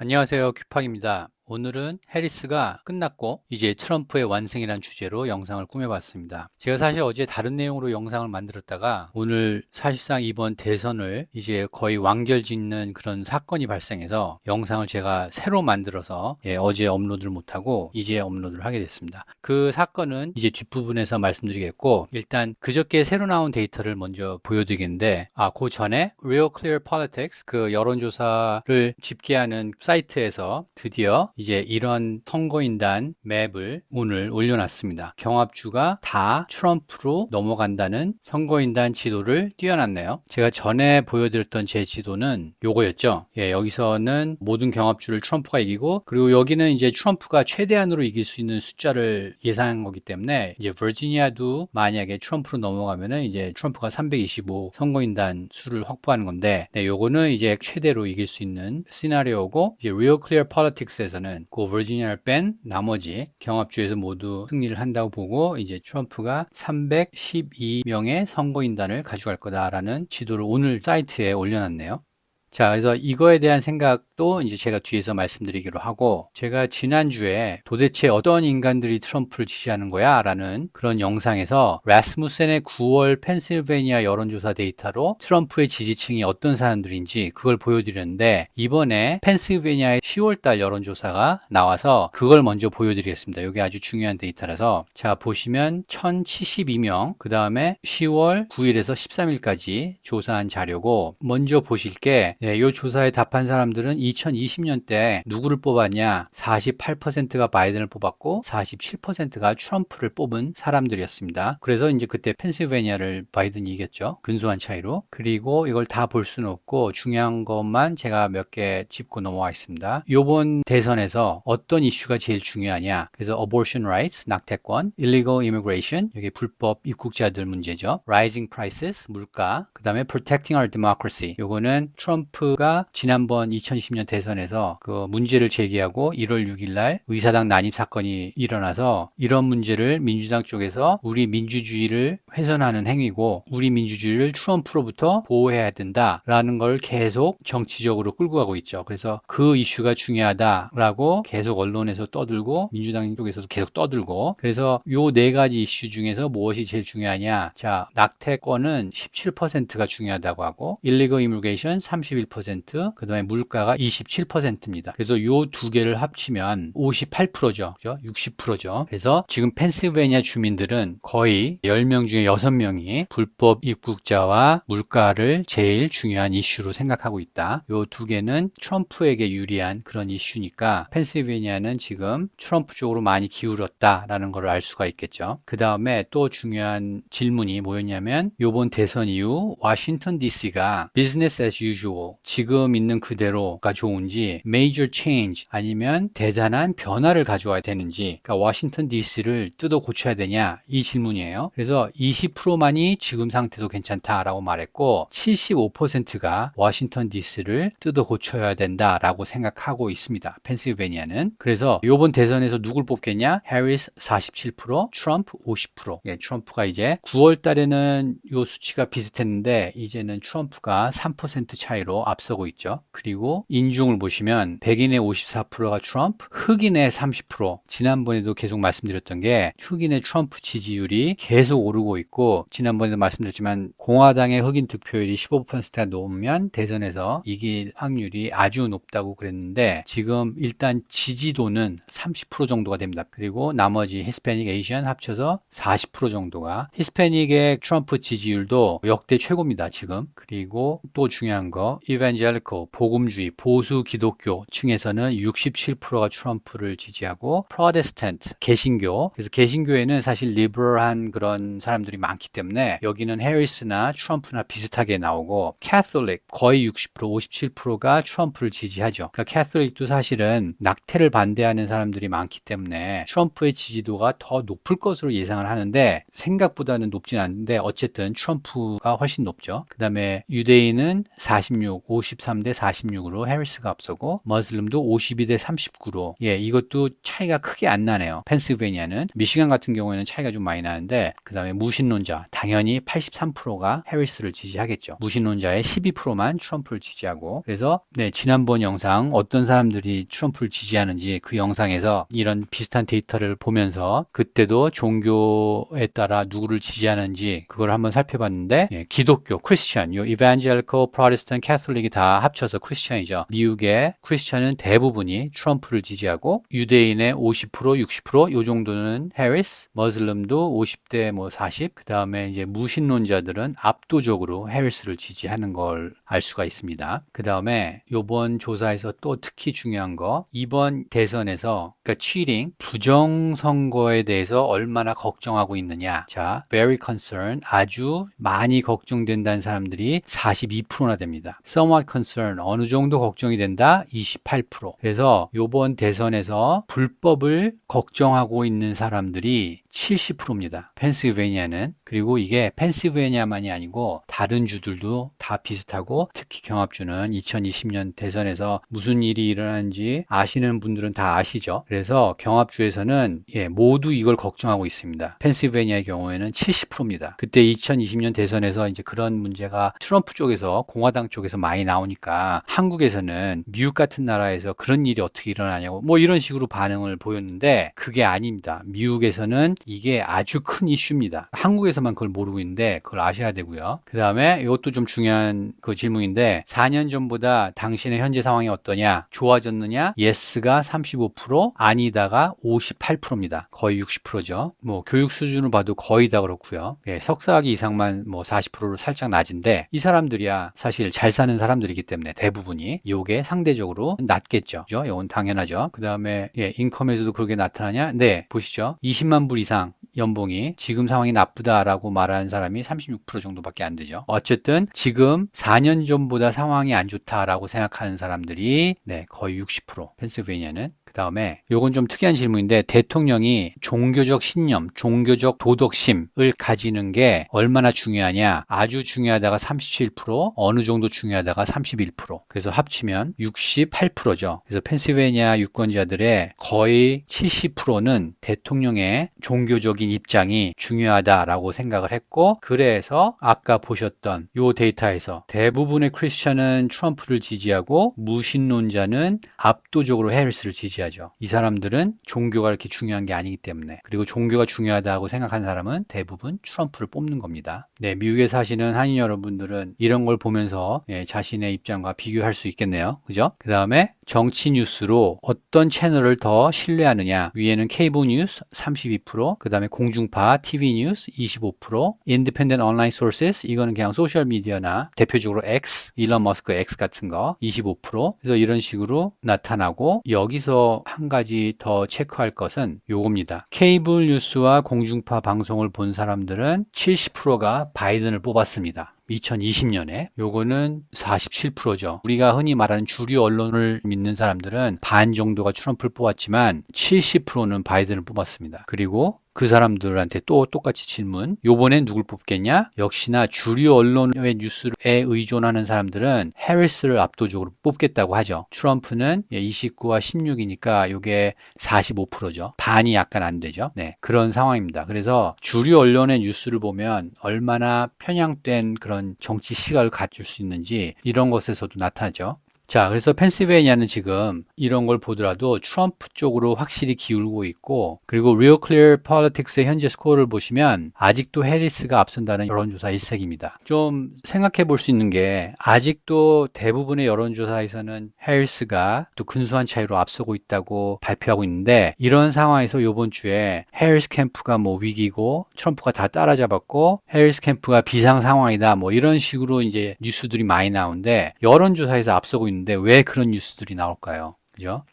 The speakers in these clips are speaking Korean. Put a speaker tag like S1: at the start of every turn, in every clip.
S1: 안녕하세요. 큐팍입니다. 오늘은 해리스가 끝났고 이제 트럼프의 완승이란 주제로 영상을 꾸며봤습니다. 제가 사실 어제 다른 내용으로 영상을 만들었다가 오늘 사실상 이번 대선을 이제 거의 완결짓는 그런 사건이 발생해서 영상을 제가 새로 만들어서 예, 어제 업로드를 못하고 이제 업로드를 하게 됐습니다. 그 사건은 이제 뒷부분에서 말씀드리겠고 일단 그저께 새로 나온 데이터를 먼저 보여드리겠는데 아, 그 전에 Real Clear Politics 그 여론조사를 집계하는 사이트에서 드디어 이제 이런 선거인단 맵을 오늘 올려놨습니다. 경합주가 다 트럼프로 넘어간다는 선거인단 지도를 띄워놨네요. 제가 전에 보여드렸던 제 지도는 요거였죠. 예, 여기서는 모든 경합주를 트럼프가 이기고 그리고 여기는 이제 트럼프가 최대한으로 이길 수 있는 숫자를 예상한 거기 때문에 이제 버지니아도 만약에 트럼프로 넘어가면은 이제 트럼프가 325 선거인단 수를 확보하는 건데 네, 요거는 이제 최대로 이길 수 있는 시나리오고 이제 Real Clear Politics에서는 그 버지니아를 뺀 나머지 경합주에서 모두 승리를 한다고 보고 이제 트럼프가 312명의 선거인단을 가져갈 거다라는 지도를 오늘 사이트에 올려놨네요. 자, 그래서 이거에 대한 생각도 이제 제가 뒤에서 말씀드리기로 하고, 제가 지난주에 도대체 어떤 인간들이 트럼프를 지지하는 거야? 라는 그런 영상에서 라스무센의 9월 펜실베니아 여론조사 데이터로 트럼프의 지지층이 어떤 사람들인지 그걸 보여드렸는데, 이번에 펜실베니아의 10월달 여론조사가 나와서 그걸 먼저 보여드리겠습니다. 이게 아주 중요한 데이터라서. 자, 보시면 1072명, 그 다음에 10월 9일에서 13일까지 조사한 자료고, 먼저 보실 게 예, 이 조사에 답한 사람들은 2020년 때 누구를 뽑았냐? 48%가 바이든을 뽑았고 47%가 트럼프를 뽑은 사람들이었습니다. 그래서 이제 그때 펜실베니아를 바이든이 이겼죠. 근소한 차이로. 그리고 이걸 다 볼 수는 없고 중요한 것만 제가 몇 개 짚고 넘어와 있습니다. 이번 대선에서 어떤 이슈가 제일 중요하냐? 그래서 abortion rights, 낙태권, illegal immigration, 여기 불법 입국자들 문제죠. rising prices, 물가, 그 다음에 protecting our democracy. 요거는 트럼프 트럼프가 지난번 2020년 대선에서 그 문제를 제기하고 1월 6일 날 의사당 난입 사건이 일어나서 이런 문제를 민주당 쪽에서 우리 민주주의를 훼손하는 행위고 우리 민주주의를 트럼프로부터 보호해야 된다라는 걸 계속 정치적으로 끌고 가고 있죠. 그래서 그 이슈가 중요하다라고 계속 언론에서 떠들고 민주당 쪽에서도 계속 떠들고 그래서 요 네 가지 이슈 중에서 무엇이 제일 중요하냐? 자, 낙태권은 17%가 중요하다고 하고 illegal immigration 31 41%, 그 다음에 물가가 27%입니다. 그래서 이두 개를 합치면 58%죠. 그죠? 60%죠. 그래서 지금 펜실베니아 주민들은 거의 10명 중에 6명이 불법 입국자와 물가를 제일 중요한 이슈로 생각하고 있다. 이두 개는 트럼프에게 유리한 그런 이슈니까 펜실베니아는 지금 트럼프 쪽으로 많이 기울었다라는 걸 알 수가 있겠죠. 그 다음에 또 중요한 질문이 뭐였냐면 이번 대선 이후 워싱턴 DC가 business as usual 지금 있는 그대로가 좋은지 major change 아니면 대단한 변화를 가져와야 되는지 그러니까 워싱턴 DC를 뜯어 고쳐야 되냐 이 질문이에요. 그래서 20%만이 지금 상태도 괜찮다라고 말했고 75%가 워싱턴 DC를 뜯어 고쳐야 된다라고 생각하고 있습니다. 펜실베니아는 그래서 이번 대선에서 누굴 뽑겠냐? 해리스 47%, 트럼프 50%. 예, 트럼프가 이제 9월 달에는 이 수치가 비슷했는데 이제는 트럼프가 3% 차이로 앞서고 있죠. 그리고 인중을 보시면 백인의 54%가 트럼프, 흑인의 30%. 지난번에도 계속 말씀드렸던 게 흑인의 트럼프 지지율이 계속 오르고 있고 지난번에도 말씀드렸지만 공화당의 흑인 득표율이 15%가 넘으면 대선에서 이길 확률이 아주 높다고 그랬는데 지금 일단 지지도는 30% 정도가 됩니다. 그리고 나머지 히스패닉 에이시안 합쳐서 40% 정도가 히스패닉의 트럼프 지지율도 역대 최고입니다. 지금. 그리고 또 중요한 거 이벤젤리코 복음주의 보수 기독교 층에서는 67%가 트럼프를 지지하고 프로테스탄트 개신교 그래서 개신교에는 사실 리버럴한 그런 사람들이 많기 때문에 여기는 해리스나 트럼프나 비슷하게 나오고 캐톨릭 거의 60% 57%가 트럼프를 지지하죠. 그러니까 캐톨릭도 사실은 낙태를 반대하는 사람들이 많기 때문에 트럼프의 지지도가 더 높을 것으로 예상을 하는데 생각보다는 높진 않는데 어쨌든 트럼프가 훨씬 높죠. 그 다음에 유대인은 46 56, 53대 46으로 해리스가 앞서고 머슬름도 52대 39로 예, 이것도 차이가 크게 안 나네요. 펜실베니아는 미시간 같은 경우에는 차이가 좀 많이 나는데 그 다음에 무신론자 당연히 83%가 해리스를 지지하겠죠. 무신론자의 12%만 트럼프를 지지하고 그래서 네, 지난번 영상 어떤 사람들이 트럼프를 지지하는지 그 영상에서 이런 비슷한 데이터를 보면서 그때도 종교에 따라 누구를 지지하는지 그걸 한번 살펴봤는데 예, 기독교, 크리스천, 요 이반젤리컬, 프로테스탄, 캐톨릭 이 다 합쳐서 크리스천이죠. 미국의 크리스천은 대부분이 트럼프를 지지하고 유대인의 50%, 60%요 정도는 해리스, 머슬럼도 50대 뭐 40, 그 다음에 이제 무신론자들은 압도적으로 해리스를 지지하는 걸 알 수가 있습니다. 그 다음에 요번 조사에서 또 특히 중요한 거 이번 대선에서 그러니까 cheating 부정 선거에 대해서 얼마나 걱정하고 있느냐. 자, very concerned 아주 많이 걱정된다는 사람들이 42%나 됩니다. Somewhat concerned 어느 정도 걱정이 된다 28%. 그래서 요번 대선에서 불법을 걱정하고 있는 사람들이 70%입니다. 펜실베니아는 그리고 이게 펜실베니아만이 아니고 다른 주들도 다 비슷하고 특히 경합주는 2020년 대선에서 무슨 일이 일어난지 아시는 분들은 다 아시죠. 그래서 경합주에서는 예, 모두 이걸 걱정하고 있습니다. 펜실베니아의 경우에는 70%입니다. 그때 2020년 대선에서 이제 그런 문제가 트럼프 쪽에서 공화당 쪽에서 많이 나오니까 한국에서는 미국 같은 나라에서 그런 일이 어떻게 일어나냐고 뭐 이런 식으로 반응을 보였는데 그게 아닙니다. 미국에서는 이게 아주 큰 이슈입니다. 한국에서만 그걸 모르고 있는데 그걸 아셔야 되고요. 그 다음에 이것도 좀 중요한 그 질문인데 4년 전보다 당신의 현재 상황이 어떠냐? 좋아졌느냐? 예스가 35%, 아니다가 58%입니다. 거의 60%죠. 뭐 교육 수준을 봐도 거의 다 그렇고요. 예, 석사학위 이상만 뭐 40%로 살짝 낮은데 이 사람들이야 사실 잘 사는 사람들이기 때문에 대부분이 요게 상대적으로 낮겠죠. 그죠? 이건 당연하죠. 그 다음에 예, 인컴에서도 그렇게 나타나냐? 네, 보시죠. 20만 불 이상 연봉이 지금 상황이 나쁘다라고 말하는 사람이 36% 정도밖에 안 되죠. 어쨌든 지금 4년 전보다 상황이 안 좋다라고 생각하는 사람들이 네, 거의 60% 펜실베니아는 그 다음에 요건 좀 특이한 질문인데 대통령이 종교적 신념, 종교적 도덕심을 가지는 게 얼마나 중요하냐? 아주 중요하다가 37%, 어느 정도 중요하다가 31%. 그래서 합치면 68%죠. 그래서 펜실베니아 유권자들의 거의 70%는 대통령의 종교적인 입장이 중요하다라고 생각을 했고 그래서 아까 보셨던 요 데이터에서 대부분의 크리스천은 트럼프를 지지하고 무신론자는 압도적으로 해리스를 지지하죠. 이 사람들은 종교가 이렇게 중요한 게 아니기 때문에 그리고 종교가 중요하다고 생각하는 사람은 대부분 트럼프를 뽑는 겁니다. 네, 미국에 사시는 한인 여러분들은 이런 걸 보면서 예, 자신의 입장과 비교할 수 있겠네요. 그죠? 그 다음에 정치 뉴스로 어떤 채널을 더 신뢰하느냐 위에는 케이블 뉴스 32%, 그 다음에 공중파 TV 뉴스 25%, 인디펜던트 온라인 소스스 이거는 그냥 소셜 미디어나 대표적으로 X, 일론 머스크 X 같은 거 25%. 그래서 이런 식으로 나타나고 여기서 한 가지 더 체크할 것은 요겁니다. 케이블 뉴스와 공중파 방송을 본 사람들은 70%가 바이든을 뽑았습니다. 2020년에 요거는 47%죠. 우리가 흔히 말하는 주류 언론을 믿는 사람들은 반 정도가 트럼프를 뽑았지만 70%는 바이든을 뽑았습니다. 그리고 그 사람들한테 또 똑같이 질문. 요번엔 누굴 뽑겠냐? 역시나 주류 언론의 뉴스에 의존하는 사람들은 해리스를 압도적으로 뽑겠다고 하죠. 트럼프는 29와 16이니까 요게 45%죠. 반이 약간 안 되죠. 네. 그런 상황입니다. 그래서 주류 언론의 뉴스를 보면 얼마나 편향된 그런 정치 시각을 갖출 수 있는지 이런 것에서도 나타나죠. 자, 그래서 펜실베니아는 지금 이런 걸 보더라도 트럼프 쪽으로 확실히 기울고 있고, 그리고 Real Clear Politics의 현재 스코어를 보시면 아직도 해리스가 앞선다는 여론조사 일색입니다. 좀 생각해 볼 수 있는 게 아직도 대부분의 여론조사에서는 해리스가 또 근소한 차이로 앞서고 있다고 발표하고 있는데 이런 상황에서 이번 주에 해리스 캠프가 뭐 위기고 트럼프가 다 따라잡았고 해리스 캠프가 비상 상황이다 뭐 이런 식으로 이제 뉴스들이 많이 나오는데 여론조사에서 앞서고 있는 있는데 왜 그런 뉴스들이 나올까요? 그죠?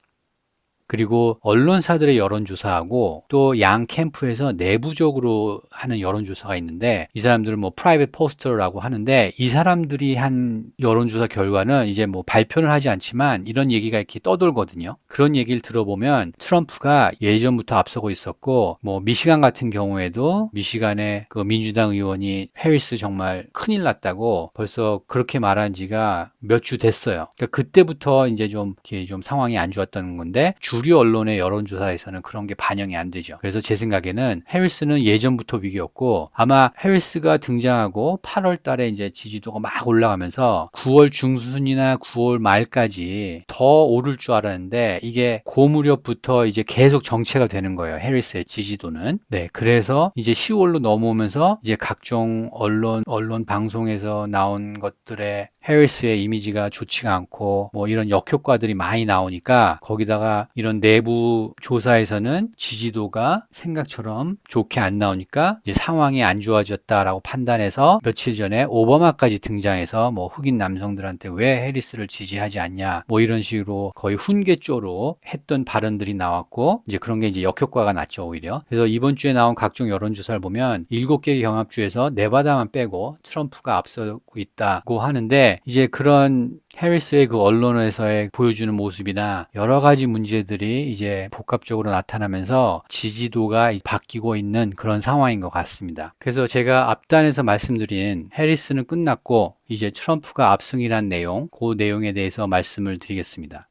S1: 그리고 언론사들의 여론조사하고 또 양 캠프에서 내부적으로 하는 여론조사가 있는데 이 사람들은 뭐 프라이빗 포스터라고 하는데 이 사람들이 한 여론조사 결과는 이제 뭐 발표는 하지 않지만 이런 얘기가 이렇게 떠돌거든요. 그런 얘기를 들어보면 트럼프가 예전부터 앞서고 있었고 뭐 미시간 같은 경우에도 미시간의 그 민주당 의원이 해리스 정말 큰일 났다고 벌써 그렇게 말한 지가 몇 주 됐어요. 그러니까 그때부터 이제 좀 이렇게 좀 상황이 안 좋았던 건데 주류 언론의 여론조사에서는 그런 게 반영이 안 되죠. 그래서 제 생각에는 해리스는 예전부터 위기였고 아마 해리스가 등장하고 8월 달에 이제 지지도가 막 올라가면서 9월 중순이나 9월 말까지 더 오를 줄 알았는데 이게 고 무렵부터 이제 계속 정체가 되는 거예요. 해리스의 지지도는. 네. 그래서 이제 10월로 넘어오면서 이제 각종 언론 언론 방송에서 나온 것들의 해리스의 이미지가 좋지가 않고 뭐 이런 역효과들이 많이 나오니까 거기다가 이런 내부 조사에서는 지지도가 생각처럼 좋게 안 나오니까 이제 상황이 안 좋아졌다라고 판단해서 며칠 전에 오바마까지 등장해서 뭐 흑인 남성들한테 왜 해리스를 지지하지 않냐 뭐 이런 식으로 거의 훈계조로 했던 발언들이 나왔고 이제 그런 게 이제 역효과가 났죠 오히려. 그래서 이번 주에 나온 각종 여론조사를 보면 일곱 개 경합주에서 네바다만 빼고 트럼프가 앞서고 있다고 하는데 이제 그런 해리스의 그 언론에서의 보여주는 모습이나 여러 가지 문제들이 이제 복합적으로 나타나면서 지지도가 바뀌고 있는 그런 상황인 것 같습니다. 그래서 제가 앞단에서 말씀드린 해리스는 끝났고 이제 트럼프가 압승이란 내용, 그 내용에 대해서 말씀을 드리겠습니다.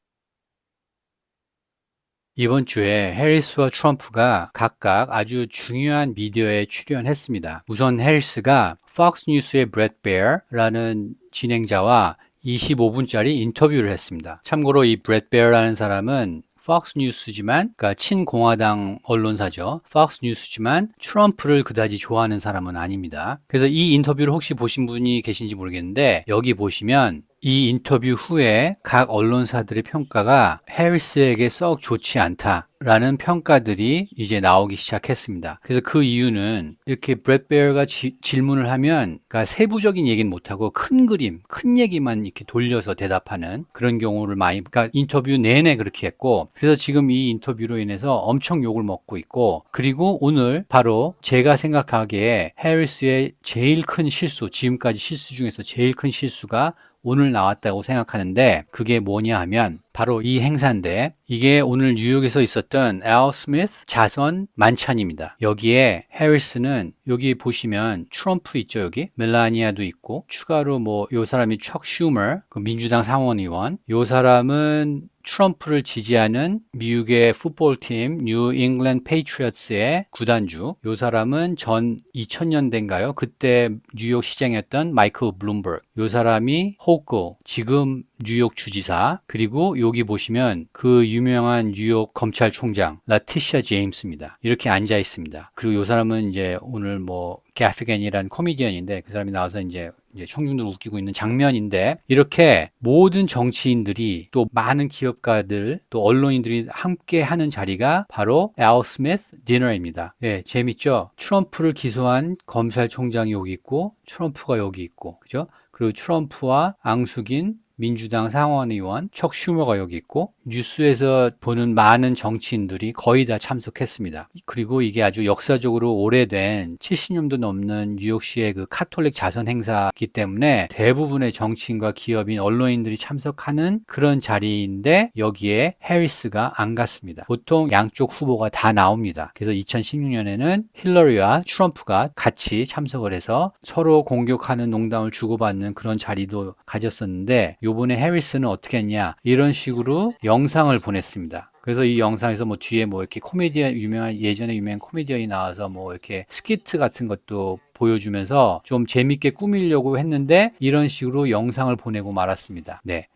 S1: 이번 주에 해리스와 트럼프가 각각 아주 중요한 미디어에 출연했습니다. 우선 해리스가 Fox 뉴스의 브렛 베어라는 진행자와 25분짜리 인터뷰를 했습니다. 참고로 이 브렛 베어라는 사람은 팍스 뉴스지만 그러니까 친공화당 언론사죠. 팍스 뉴스지만 트럼프를 그다지 좋아하는 사람은 아닙니다. 그래서 이 인터뷰를 혹시 보신 분이 계신지 모르겠는데 여기 보시면 이 인터뷰 후에 각 언론사들의 평가가 해리스에게 썩 좋지 않다 라는 평가들이 이제 나오기 시작했습니다. 그래서 그 이유는 이렇게 브렛베어가 질문을 하면 그러니까 세부적인 얘기는 못하고 큰 그림, 큰 얘기만 이렇게 돌려서 대답하는 그런 경우를 많이 그러니까 인터뷰 내내 그렇게 했고 그래서 지금 이 인터뷰로 인해서 엄청 욕을 먹고 있고 그리고 오늘 바로 제가 생각하기에 해리스의 제일 큰 실수, 지금까지 실수 중에서 제일 큰 실수가 오늘 나왔다고 생각하는데 그게 뭐냐 하면 바로 이 행사인데 이게 오늘 뉴욕에서 있었던 엘 스미스 자선 만찬입니다. 여기에 해리스는 여기 보시면 트럼프 있죠 여기 멜라니아도 있고 추가로 뭐 요 사람이 척 슈머 그 민주당 상원의원 요 사람은 트럼프를 지지하는 미국의 풋볼팀 뉴 잉글랜드 페이트리어츠의 구단주 요 사람은 전 2000년대인가요? 그때 뉴욕 시장이었던 마이클 블룸버그 요 사람이 호크 지금 뉴욕 주지사 그리고 여기 보시면 그 유명한 뉴욕 검찰총장 라티샤 제임스입니다. 이렇게 앉아 있습니다. 그리고 이 사람은 이제 오늘 뭐 게아피겐이라는 코미디언인데 그 사람이 나와서 이제 이제 청중들 웃기고 있는 장면인데 이렇게 모든 정치인들이 또 많은 기업가들 또 언론인들이 함께 하는 자리가 바로 엘 스미스 디너입니다. 예, 재밌죠? 트럼프를 기소한 검찰총장이 여기 있고 트럼프가 여기 있고 그죠? 그리고 트럼프와 앙숙인 민주당 상원의원 척 슈머가 여기 있고 뉴스에서 보는 많은 정치인들이 거의 다 참석했습니다. 그리고 이게 아주 역사적으로 오래된 70년도 넘는 뉴욕시의 그 카톨릭 자선 행사이기 때문에 대부분의 정치인과 기업인 언론인들이 참석하는 그런 자리인데 여기에 해리스가 안 갔습니다. 보통 양쪽 후보가 다 나옵니다. 그래서 2016년에는 힐러리와 트럼프가 같이 참석을 해서 서로 공격하는 농담을 주고받는 그런 자리도 가졌었는데 요번에 해리스는 어떻게 했냐 이런 식으로 영상을 보냈습니다. 그래서 이 영상에서 뭐 뒤에 뭐 이렇게 코미디언 유명한 예전에 유명한 코미디언이 나와서 뭐 이렇게 스키트 같은 것도 보여주면서 좀 재밌게 꾸미려고 했는데 이런 식으로 영상을 보내고 말았습니다. 네.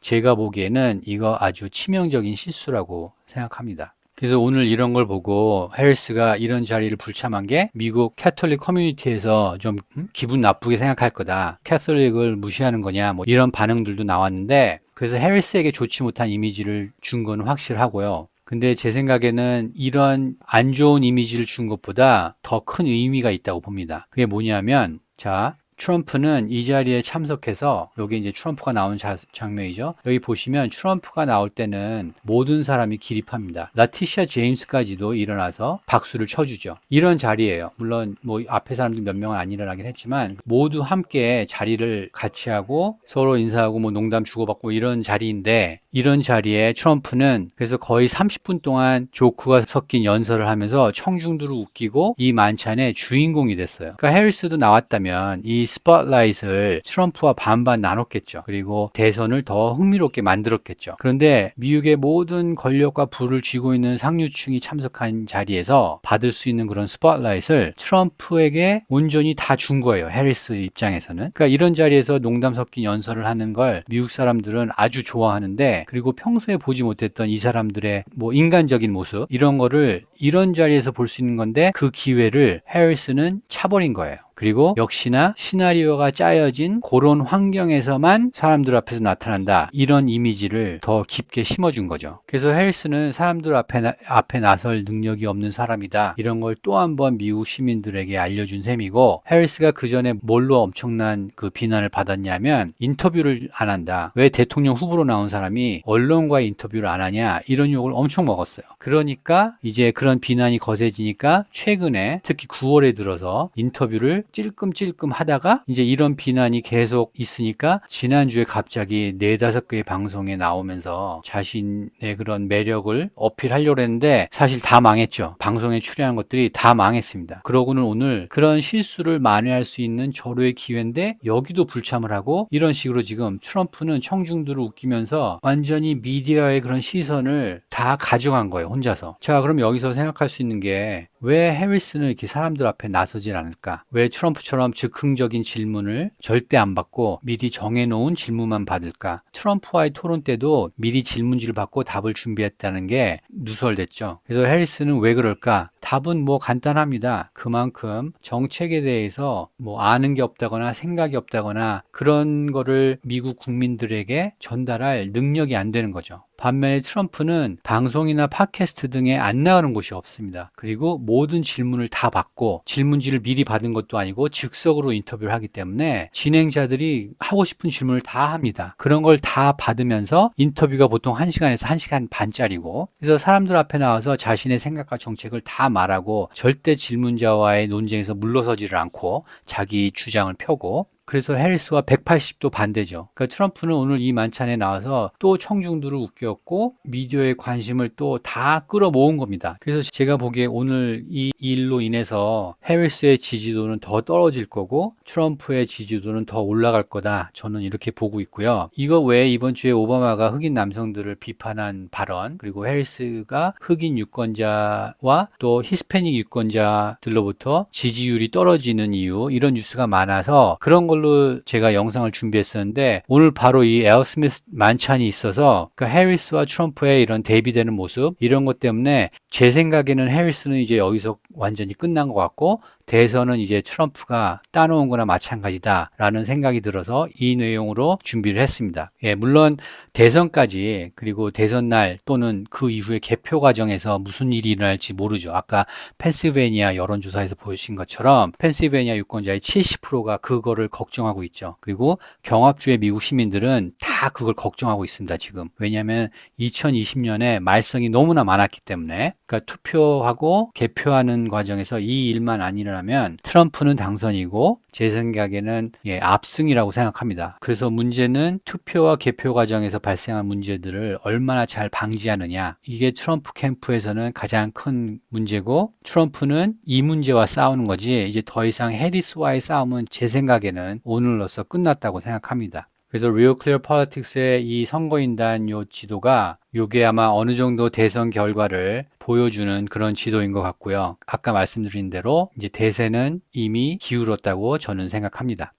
S1: 제가 보기에는 이거 아주 치명적인 실수라고 생각합니다. 그래서 오늘 이런 걸 보고 해리스가 이런 자리를 불참한 게 미국 캐톨릭 커뮤니티에서 좀 음? 기분 나쁘게 생각할 거다. 캐톨릭을 무시하는 거냐 뭐 이런 반응들도 나왔는데 그래서 해리스에게 좋지 못한 이미지를 준 건 확실하고요. 근데 제 생각에는 이런 안 좋은 이미지를 준 것보다 더 큰 의미가 있다고 봅니다. 그게 뭐냐면 자 트럼프는 이 자리에 참석해서 여기 이제 트럼프가 나온 자- 장면이죠. 여기 보시면 트럼프가 나올 때는 모든 사람이 기립합니다. 라티샤 제임스까지도 일어나서 박수를 쳐주죠. 이런 자리예요. 물론 뭐 앞에 사람들 몇 명은 안 일어나긴 했지만 모두 함께 자리를 같이 하고 서로 인사하고 뭐 농담 주고받고 이런 자리인데 이런 자리에 트럼프는 그래서 거의 30분 동안 조크가 섞인 연설을 하면서 청중들을 웃기고 이 만찬의 주인공이 됐어요. 그러니까 해리스도 나왔다면 이 스팟라이트를 트럼프와 반반 나눴겠죠. 그리고 대선을 더 흥미롭게 만들었겠죠. 그런데 미국의 모든 권력과 부를 쥐고 있는 상류층이 참석한 자리에서 받을 수 있는 그런 스팟라이트를 트럼프에게 온전히 다 준 거예요. 해리스 입장에서는. 그러니까 이런 자리에서 농담 섞인 연설을 하는 걸 미국 사람들은 아주 좋아하는데 그리고 평소에 보지 못했던 이 사람들의 뭐 인간적인 모습 이런 거를 이런 자리에서 볼 수 있는 건데 그 기회를 해리스는 차버린 거예요. 그리고 역시나 시나리오가 짜여진 그런 환경에서만 사람들 앞에서 나타난다. 이런 이미지를 더 깊게 심어준 거죠. 그래서 해리스는 사람들 앞에, 나, 앞에 나설 능력이 없는 사람이다. 이런 걸 또 한 번 미국 시민들에게 알려준 셈이고 해리스가 그 전에 뭘로 엄청난 그 비난을 받았냐면 인터뷰를 안 한다. 왜 대통령 후보로 나온 사람이 언론과의 인터뷰를 안 하냐. 이런 욕을 엄청 먹었어요. 그러니까 이제 그런 비난이 거세지니까 최근에 특히 9월에 들어서 인터뷰를 찔끔찔끔 하다가 이제 이런 비난이 계속 있으니까 지난주에 갑자기 네다섯 개의 방송에 나오면서 자신의 그런 매력을 어필하려고 했는데 사실 다 망했죠. 방송에 출연한 것들이 다 망했습니다. 그러고는 오늘 그런 실수를 만회할 수 있는 절호의 기회인데 여기도 불참을 하고 이런 식으로 지금 트럼프는 청중들을 웃기면서 완전히 미디어의 그런 시선을 다 가져간 거예요. 혼자서. 자, 그럼 여기서 생각할 수 있는 게 왜 해리스는 이렇게 사람들 앞에 나서질 않을까? 왜 트럼프처럼 즉흥적인 질문을 절대 안 받고 미리 정해놓은 질문만 받을까? 트럼프와의 토론 때도 미리 질문지를 받고 답을 준비했다는 게 누설됐죠. 그래서 해리스는 왜 그럴까? 답은 뭐 간단합니다. 그만큼 정책에 대해서 뭐 아는 게 없다거나 생각이 없다거나 그런 거를 미국 국민들에게 전달할 능력이 안 되는 거죠. 반면에 트럼프는 방송이나 팟캐스트 등에 안 나가는 곳이 없습니다. 그리고 모든 질문을 다 받고 질문지를 미리 받은 것도 아니고 즉석으로 인터뷰를 하기 때문에 진행자들이 하고 싶은 질문을 다 합니다. 그런 걸 다 받으면서 인터뷰가 보통 1시간에서 1시간 반짜리고 그래서 사람들 앞에 나와서 자신의 생각과 정책을 다 말하고 절대 질문자와의 논쟁에서 물러서지를 않고 자기 주장을 펴고 그래서 해리스와 180도 반대죠. 그러니까 트럼프는 오늘 이 만찬에 나와서 또 청중들을 웃겼고 미디어의 관심을 또 다 끌어모은 겁니다. 그래서 제가 보기에 오늘 이 일로 인해서 해리스의 지지도는 더 떨어질 거고 트럼프의 지지도는 더 올라갈 거다. 저는 이렇게 보고 있고요. 이거 외에 이번 주에 오바마가 흑인 남성들을 비판한 발언 그리고 해리스가 흑인 유권자와 또 히스패닉 유권자들로부터 지지율이 떨어지는 이유 이런 뉴스가 많아서 그런 걸로 제가 영상을 준비했었는데 오늘 바로 이 에어스미스 만찬이 있어서 그 해리스와 트럼프의 이런 대비되는 모습 이런 것 때문에 제 생각에는 해리스는 이제 여기서 완전히 끝난 것 같고 대선은 이제 트럼프가 따놓은 거나 마찬가지다라는 생각이 들어서 이 내용으로 준비를 했습니다. 예, 물론 대선까지 그리고 대선 날 또는 그 이후에 개표 과정에서 무슨 일이 일어날지 모르죠. 아까 펜실베니아 여론조사에서 보신 것처럼 펜실베니아 유권자의 70%가 그거를 걱정하고 있죠. 그리고 경합주의 미국 시민들은 다 그걸 걱정하고 있습니다. 지금. 왜냐하면 2020년에 말썽이 너무나 많았기 때문에 그러니까 투표하고 개표하는 과정에서 이 일만 안 일어나면 트럼프는 당선이고 제 생각에는 예, 압승이라고 생각합니다. 그래서 문제는 투표와 개표 과정에서 발생한 문제들을 얼마나 잘 방지하느냐. 이게 트럼프 캠프에서는 가장 큰 문제고 트럼프는 이 문제와 싸우는 거지 이제 더 이상 해리스와의 싸움은 제 생각에는 오늘로서 끝났다고 생각합니다. 그래서 Real Clear Politics의 이 선거인단 요 지도가 요게 아마 어느 정도 대선 결과를 보여주는 그런 지도인 것 같고요. 아까 말씀드린 대로 이제 대세는 이미 기울었다고 저는 생각합니다.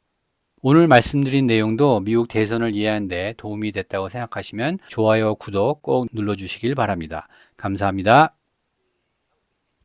S1: 오늘 말씀드린 내용도 미국 대선을 이해하는데 도움이 됐다고 생각하시면 좋아요, 구독 꼭 눌러주시길 바랍니다. 감사합니다.